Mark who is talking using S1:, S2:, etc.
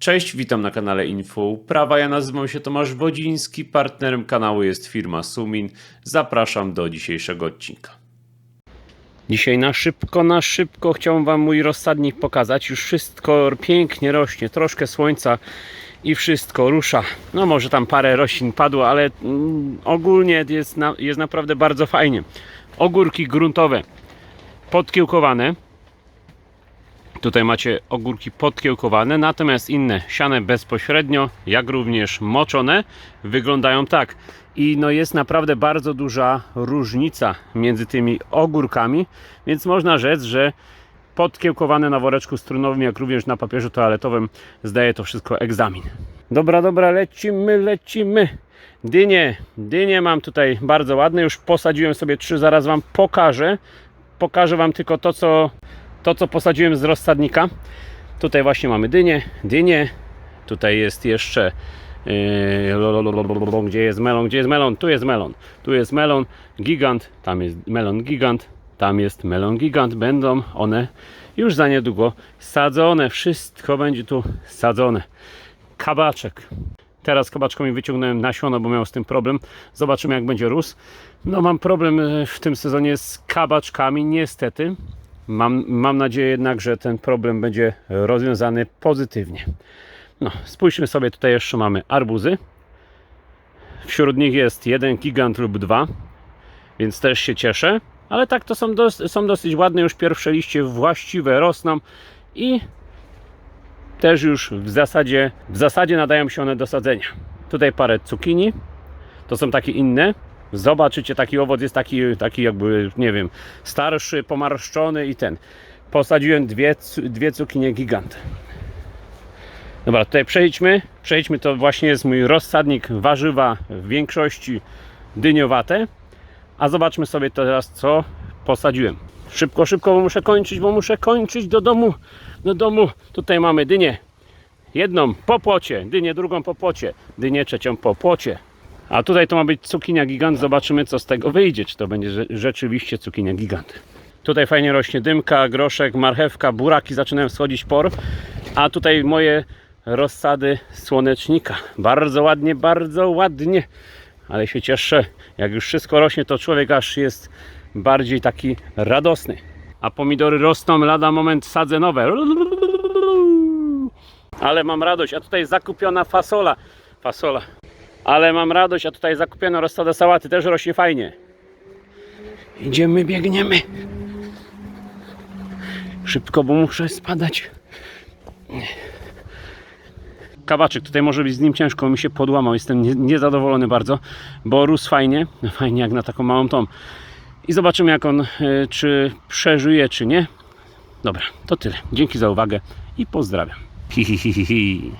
S1: Cześć, witam na kanale Info Uprawa. Ja nazywam się Tomasz Wodziński, partnerem kanału jest firma Sumin. Zapraszam do dzisiejszego odcinka. Dzisiaj na szybko, na szybko chciałbym Wam mój rozsadnik pokazać. Już wszystko pięknie rośnie, troszkę słońca i wszystko rusza. No może tam parę roślin padło, ale mm, ogólnie jest, na, jest naprawdę bardzo fajnie. Ogórki gruntowe podkiełkowane. Tutaj macie ogórki podkiełkowane, natomiast inne siane bezpośrednio, jak również moczone, wyglądają tak. I no jest naprawdę bardzo duża różnica między tymi ogórkami, więc można rzec, że podkiełkowane na woreczku strunowym, jak również na papierze toaletowym zdaje to wszystko egzamin. Dobra, dobra, lecimy, lecimy. Dynie, dynie mam tutaj bardzo ładne, już posadziłem sobie trzy, zaraz Wam pokażę. Pokażę Wam tylko to, co to co posadziłem z rozsadnika. Tutaj właśnie mamy dynię, dynię. Tutaj jest jeszcze lololololol, gdzie jest melon, gdzie jest melon? Tu jest melon. Tu jest melon gigant, tam jest melon gigant, tam jest melon gigant. Będą one już za niedługo sadzone. Wszystko będzie tu sadzone. Kabaczek. Teraz kabaczkami wyciągnąłem nasiono, bo miał z tym problem. Zobaczymy jak będzie rósł. No mam problem e, w tym sezonie z kabaczkami, niestety. Mam, mam nadzieję jednak, że ten problem będzie rozwiązany pozytywnie. No, spójrzmy sobie, tutaj jeszcze mamy arbuzy. Wśród nich jest jeden gigant lub dwa, więc też się cieszę. Ale tak to są, dos są dosyć ładne, już pierwsze liście właściwe rosną i też już w zasadzie, w zasadzie nadają się one do sadzenia. Tutaj parę cukinii, to są takie inne, Zobaczycie, taki owoc jest taki, taki jakby, nie wiem, starszy, pomarszczony i ten. Posadziłem dwie, dwie cukinie gigant. Dobra, tutaj przejdźmy. Przejdźmy, to właśnie jest mój rozsadnik warzywa w większości dyniowate. A zobaczmy sobie teraz, co posadziłem. Szybko, szybko, bo muszę kończyć, bo muszę kończyć do domu. Do domu. Tutaj mamy dynię. Jedną po płocie, dynię drugą po płocie, dynię trzecią po płocie. A tutaj to ma być cukinia gigant. Zobaczymy, co z tego wyjdzie. Czy to będzie rzeczywiście cukinia gigant. Tutaj fajnie rośnie dymka, groszek, marchewka, buraki zaczynają schodzić por. A tutaj moje rozsady słonecznika. Bardzo ładnie, bardzo ładnie. Ale się cieszę. Jak już wszystko rośnie, to człowiek aż jest bardziej taki radosny. A pomidory rosną, lada moment sadzę nowe. Ale mam radość. A tutaj zakupiona fasola. Fasola. Ale mam radość, a tutaj zakupiono rozsadę sałaty, też rośnie fajnie. Idziemy, biegniemy. Szybko, bo muszę spadać. Kabaczek, tutaj może być z nim ciężko, mi się podłamał, jestem niezadowolony bardzo, bo rósł fajnie, fajnie jak na taką małą tom. I zobaczymy jak on, czy przeżyje, czy nie. Dobra, to tyle. Dzięki za uwagę i pozdrawiam. Hi, hi, hi, hi.